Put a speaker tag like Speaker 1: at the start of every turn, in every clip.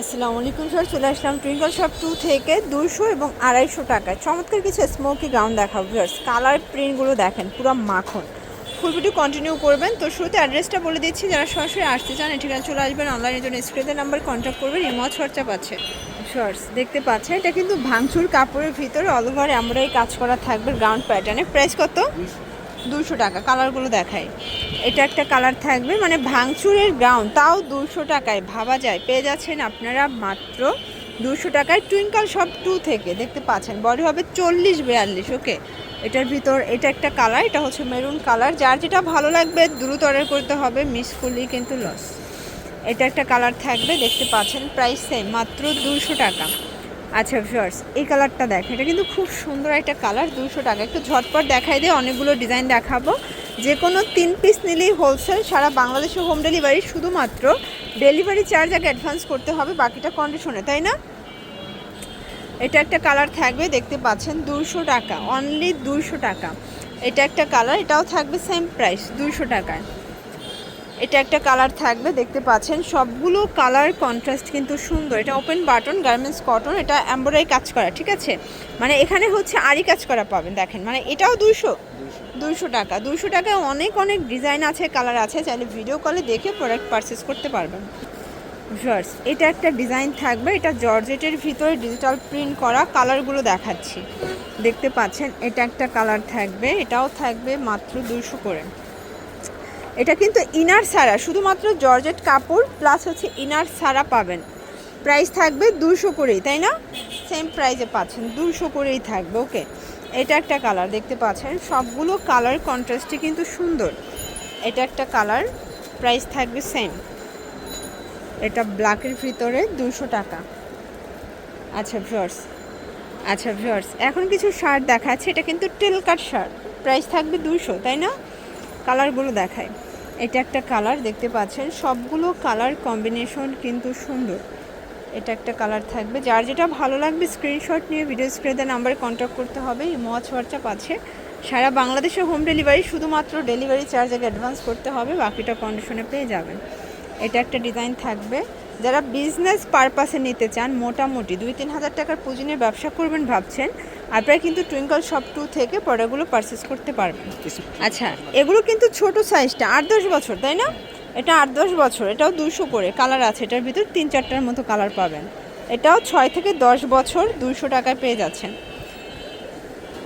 Speaker 1: আসসালামু আলাইকুম স্যার, চলে আসলাম টুইঙ্কল শপ টু থেকে দুশো এবং আড়াইশো টাকায়। চমৎকার কিছু স্মোকি গাউন দেখাবো ভিউয়ার্স কালার প্রিন্টগুলো দেখেন, পুরো মাখন। ফুল ভিডিও কন্টিনিউ করবেন। তো শুরুতে অ্যাড্রেসটা বলে দিচ্ছি, যারা সরাসরি আসতে চান ঠিকানা চলে আসবেন। অনলাইনের জন্য স্ক্রিনের নাম্বার কন্ট্যাক্ট করবেন ইমজ খরচা পাচ্ছে শর্টস দেখতে পাচ্ছেন, এটা কিন্তু ভাঙচুর কাপড়ের ভিতরে অল ওভার আমরাই কাজ করা থাকবে গ্রাউন্ড প্যাটার্নে প্রাইস কত? দুশো টাকা কালারগুলো দেখায় এটা একটা কালার থাকবে মানে ভাঙচুরের গ্রাউন্ড তাও দুশো টাকায়। ভাবা যায়, পেয়ে যাচ্ছেন আপনারা মাত্র দুশো টাকায়। টুইঙ্কল শপ টু থেকে, দেখতে পাচ্ছেন বডি হবে চল্লিশ বিয়াল্লিশ ওকে এটার ভিতর, এটা একটা কালার এটা হচ্ছে মেরুন কালার যার যেটা ভালো লাগবে, দ্রুত অর্ডার করতে হবে মিস করলেই কিন্তু লস এটা একটা কালার থাকবে, দেখতে পাচ্ছেন প্রাইস সেম মাত্র দুশো টাকা। আচ্ছা ভিউয়ার্স এই কালারটা দেখ, এটা কিন্তু খুব সুন্দর একটা কালার দুশো টাকা। একটু ঝটপট দেখাই দিয়ে অনেকগুলো ডিজাইন দেখাবো। যে কোনো তিন পিস নিলেই হোলসেল সারা বাংলাদেশে হোম ডেলিভারি শুধুমাত্র ডেলিভারি চার্জ আগে অ্যাডভান্স করতে হবে, বাকিটা কন্ডিশনে তাই না? এটা একটা কালার থাকবে, দেখতে পাচ্ছেন দুশো টাকা অনলি দুশো টাকা। এটা একটা কালার এটাও থাকবে সেম প্রাইস দুশো টাকায়। এটা একটা কালার থাকবে, দেখতে পাচ্ছেন। সবগুলো কালার কন্ট্রাস্ট কিন্তু সুন্দর। এটা ওপেন বাটন গার্মেন্টস কটন এটা এম্ব্রয়ডারি কাজ করা, ঠিক আছে? মানে এখানে হচ্ছে আরই কাজ করা পাবেন, দেখেন। মানে এটাও দুশো দুশো টাকা। দুশো টাকায় অনেক অনেক ডিজাইন আছে, কালার আছে। চাইলে ভিডিও কলে দেখে প্রোডাক্ট পারচেস করতে পারবেন। ভিউয়ার্স, এটা একটা ডিজাইন থাকবে। এটা জর্জেটের ভিতরে ডিজিটাল প্রিন্ট করা কালারগুলো দেখাচ্ছি। দেখতে পাচ্ছেন, এটা একটা কালার থাকবে। এটাও থাকবে মাত্র দুশো করে। এটা কিন্তু ইনার সারা, শুধুমাত্র জর্জেট কাপড় প্লাস হচ্ছে ইনার সারা পাবেন। প্রাইস থাকবে দুশো করেই, তাই না? সেম প্রাইসে পাচ্ছেন দুশো করেই থাকবে ওকে এটা একটা কালার দেখতে পাচ্ছেন, সবগুলো কালার কন্ট্রাস্টই কিন্তু সুন্দর। এটা একটা কালার প্রাইস থাকবে সেম এটা ব্ল্যাকের ভিতরে দুশো টাকা। আচ্ছা ভিউয়ার্স আচ্ছা ভিউয়ার্স এখন কিছু শার্ট দেখাচ্ছে, এটা কিন্তু টেল কাট শার্ট প্রাইস থাকবে দুশো তাই না? কালারগুলো দেখায় এটা একটা কালার, দেখতে পাচ্ছেন? সবগুলো কালার কম্বিনেশন কিন্তু সুন্দর। এটা একটা কালার থাকবে। যার যেটা ভালো লাগবে, স্ক্রিনশট নিয়ে ভিডিও স্ক্রিনে নাম্বারে কন্ট্যাক্ট করতে হবে। মচ হোয়াটসঅ্যাপ আছে। সারা বাংলাদেশে হোম ডেলিভারি শুধুমাত্র ডেলিভারি চার্জ আগে অ্যাডভান্স করতে হবে। বাকিটা কন্ডিশনে পেয়ে যাবেন। এটা একটা ডিজাইন থাকবে। যারা বিজনেস পারপাসে নিতে চান, মোটামুটি দুই তিন হাজার টাকার পুঁজি নিয়ে ব্যবসা করবেন ভাবছেন আপনারা কিন্তু টুইঙ্কল শপ টু থেকে প্রোডাক্টগুলো পারচেস করতে পারবেন আচ্ছা এগুলো কিন্তু ছোট সাইজটা আট দশ বছর তাই না? এটা আট দশ বছর এটাও দুশো করে কালার আছে এটার ভিতর তিন চারটার মতো কালার পাবেন। এটাও ছয় থেকে দশ বছর দুশো টাকায় পেয়ে যাচ্ছেন।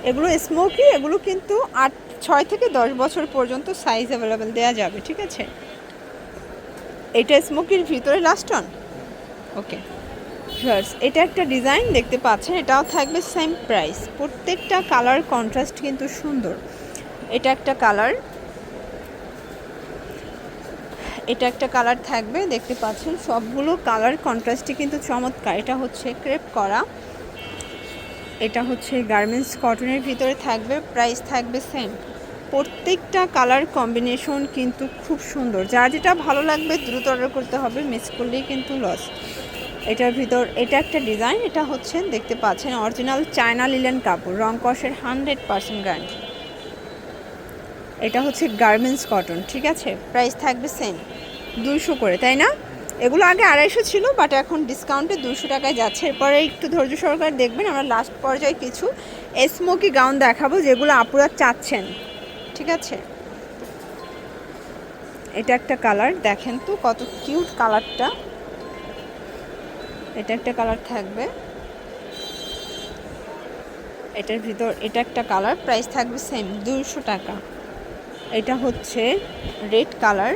Speaker 1: এগুলো স্মোকি এগুলো কিন্তু আট ছয় থেকে দশ বছর পর্যন্ত সাইজ অ্যাভেলেবেল দেওয়া যাবে ঠিক আছে? এটা স্মোকির ভিতরে লাস্ট অন ওকে ভিউয়ার্স এটা একটা ডিজাইন দেখতে পাচ্ছেন, এটাও থাকবে সেম প্রাইস প্রত্যেকটা কালার কন্ট্রাস্ট কিন্তু সুন্দর। এটা একটা কালার এটা একটা কালার থাকবে, দেখতে পাচ্ছেন, সবগুলো কালার কন্ট্রাস্টই কিন্তু চমৎকার। এটা হচ্ছে ক্রেপ করা। এটা হচ্ছে গার্মেন্টস কটনের ভিতরে থাকবে প্রাইস থাকবে সেম প্রত্যেকটা কালার কম্বিনেশন কিন্তু খুব সুন্দর। যা যেটা ভালো লাগবে, দ্রুত অর্ডার করতে হবে মিস করলেই কিন্তু লস এটার ভিতর, এটা একটা ডিজাইন, এটা হচ্ছে, দেখতে পাচ্ছেন, অরিজিনাল চায়না লিলেন কাপড়, রং কষের হান্ড্রেড পার্সেন্ট গ্যারান্টি এটা হচ্ছে গার্মেন্টস কটন ঠিক আছে? প্রাইস থাকবে সেম দুইশো করে, তাই না? এগুলো আগে আড়াইশো ছিল বাট এখন ডিসকাউন্টে দুশো টাকায় যাচ্ছে। এরপরে একটু ধৈর্য সরকার দেখবেন, আমরা লাস্ট পর্যায়ে কিছু স্মোকি গাউন দেখাবো, যেগুলো আপুরা চাচ্ছেন, ঠিক আছে? এটা একটা কালার দেখেন তো কত কিউট কালারটা এটা একটা কালার থাকবে। এটার ভিতর, এটা একটা কালার, প্রাইস থাকবে সেম দুশো টাকা। এটা হচ্ছে রেড কালার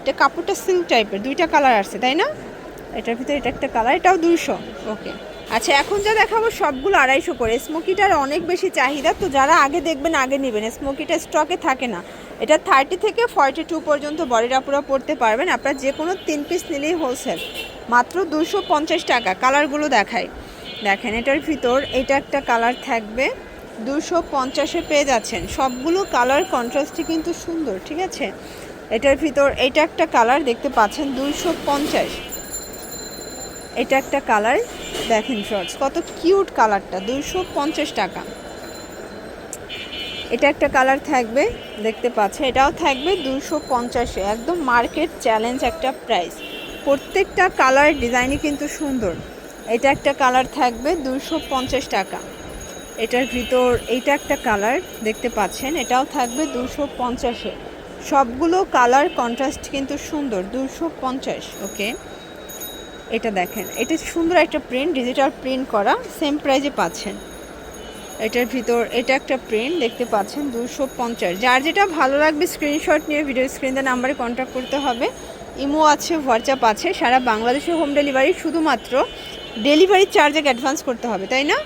Speaker 1: এটা কাপড়টা সিল্ক টাইপের দুইটা কালার আছে, তাই না? এটার ভিতরে এটা একটা কালার এটাও দুইশো। ওকে আচ্ছা এখন যা দেখাবো সবগুলো আড়াইশো করে। স্মোকিটার অনেক বেশি চাহিদা, তো যারা আগে দেখবেন, আগে নেবেন। স্মোকিটা স্টকে থাকে না। এটা থার্টি থেকে ফর্টি টু পর্যন্ত বডিটা পুরো পড়তে পারবেন। আপনার যে কোনো তিন পিস নিলেই হোলসেল মাত্র দুশো পঞ্চাশ টাকা। কালারগুলো দেখায় দেখেন, এটার ভিতর এটা একটা কালার থাকবে। দুশো পঞ্চাশে পেয়ে যাচ্ছেন। সবগুলো কালার কন্ট্রাস্টই কিন্তু সুন্দর, ঠিক আছে? এটার ভিতর এটা একটা কালার দেখতে পাচ্ছেন, দুশো পঞ্চাশ। এটা একটা কালার, দেখেন শর্টস কত কিউট কালারটা, দুশো পঞ্চাশ টাকা। এটা একটা কালার থাকবে, দেখতে পাচ্ছে এটাও থাকবে দুশো পঞ্চাশে। একদম মার্কেট চ্যালেঞ্জ একটা প্রাইস। প্রত্যেকটা কালার ডিজাইনই কিন্তু সুন্দর। এটা একটা কালার থাকবে দুশো পঞ্চাশ টাকা। এটার ভিতর এইটা একটা কালার দেখতে পাচ্ছেন, এটাও থাকবে দুশো পঞ্চাশে। সবগুলো কালার কন্ট্রাস্ট কিন্তু সুন্দর দুশো পঞ্চাশ, ওকে? এটা দেখেন, এটা সুন্দর একটা প্রিন্ট, ডিজিটাল প্রিন্ট করা, সেম প্রাইজে পাচ্ছেন। এটার ভিতর এটা একটা প্রিন্ট দেখতে পাচ্ছেন দুশো পঞ্চাশ। যার যেটা ভালো লাগবে, স্ক্রিনশট নিয়ে ভিডিও স্ক্রিনে নাম্বারে কন্ট্যাক্ট করতে হবে। ইমো আছে, হোয়াটসঅ্যাপ আছে, সারা বাংলাদেশে হোম ডেলিভারি শুধুমাত্র ডেলিভারি চার্জে অ্যাডভান্স করতে হবে, তাই না?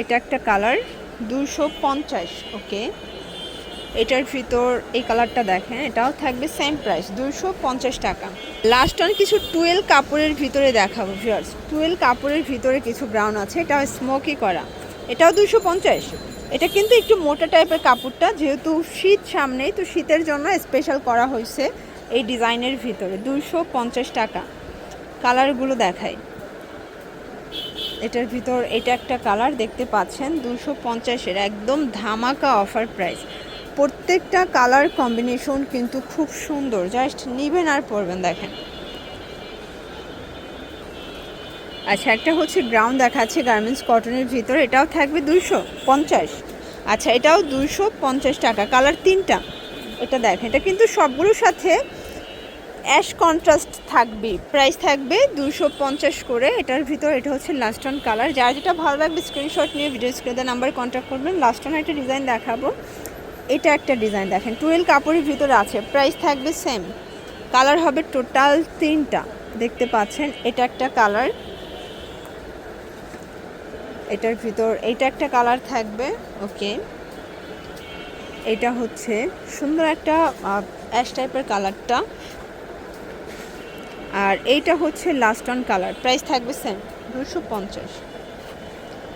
Speaker 1: এটা একটা কালার দুশো পঞ্চাশ ওকে এটার ভিতর এই কালারটা দেখেন, এটাও থাকবে সেম প্রাইস দুশো পঞ্চাশ টাকা। লাস্ট অন কিছু টুয়েলভ কাপড়ের ভিতরে দেখাবো ভিউয়ার্স টুয়েলভ কাপড়ের ভিতরে কিছু ব্রাউন আছে, এটা স্মোকি করা। এটাও দুশো পঞ্চাশ। এটা কিন্তু একটু মোটা টাইপের কাপড়টা, যেহেতু শীত সামনেই, তো শীতের জন্য স্পেশাল করা হয়েছে। এই ডিজাইনের ভিতরে দুশো পঞ্চাশ টাকা কালারগুলো দেখায় এটার ভিতর এটা একটা কালার দেখতে পাচ্ছেন দুশো পঞ্চাশের একদম ধামাকা অফার প্রাইস। প্রত্যেকটা কালার কম্বিনেশন কিন্তু খুব সুন্দর, জাস্ট নিবেন আর পরবেন, দেখেন। আচ্ছা একটা হচ্ছে গ্রাউন্ড দেখাচ্ছে, গার্মেন্টস কটনের ভিতর, এটাও থাকবে দুইশো পঞ্চাশ। আচ্ছা এটাও দুইশো পঞ্চাশ টাকা, কালার তিনটা। এটা দেখেন এটা কিন্তু সবগুলোর সাথে অ্যাশ কন্ট্রাস্ট থাকবে। প্রাইস থাকবে দুশো পঞ্চাশ করে। এটার ভিতর এটা হচ্ছে লাস্ট অন কালার। যার যেটা ভালো লাগবে স্ক্রিনশট নিয়ে ভিডিও স্ক্রিনে নাম্বারে কন্ট্যাক্ট করবেন। লাস্ট অন একটা ডিজাইন দেখাবো। এটা একটা ডিজাইন দেখেন। টুয়েলভ কাপড়ের ভিতরে আছে। প্রাইস থাকবে সেম কালার হবে টোটাল তিনটা। দেখতে পাচ্ছেন? এটা একটা কালার এটার ভিতর, এটা একটা কালার থাকবে। ওকে এটা হচ্ছে সুন্দর একটা অ্যাশ টাইপের কালারটা আর এইটা হচ্ছে লাস্ট অন কালার প্রাইস থাকবে সেম দুশো পঞ্চাশ।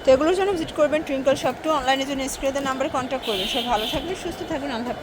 Speaker 1: তো এগুলোর জন্য ভিজিট করবেন টুইঙ্কল শপ টু অনলাইনে জন্য স্ক্রিনের নাম্বারে কন্ট্যাক্ট করবেন। সব ভালো থাকবেন, সুস্থ থাকবেন। আল্লাহ।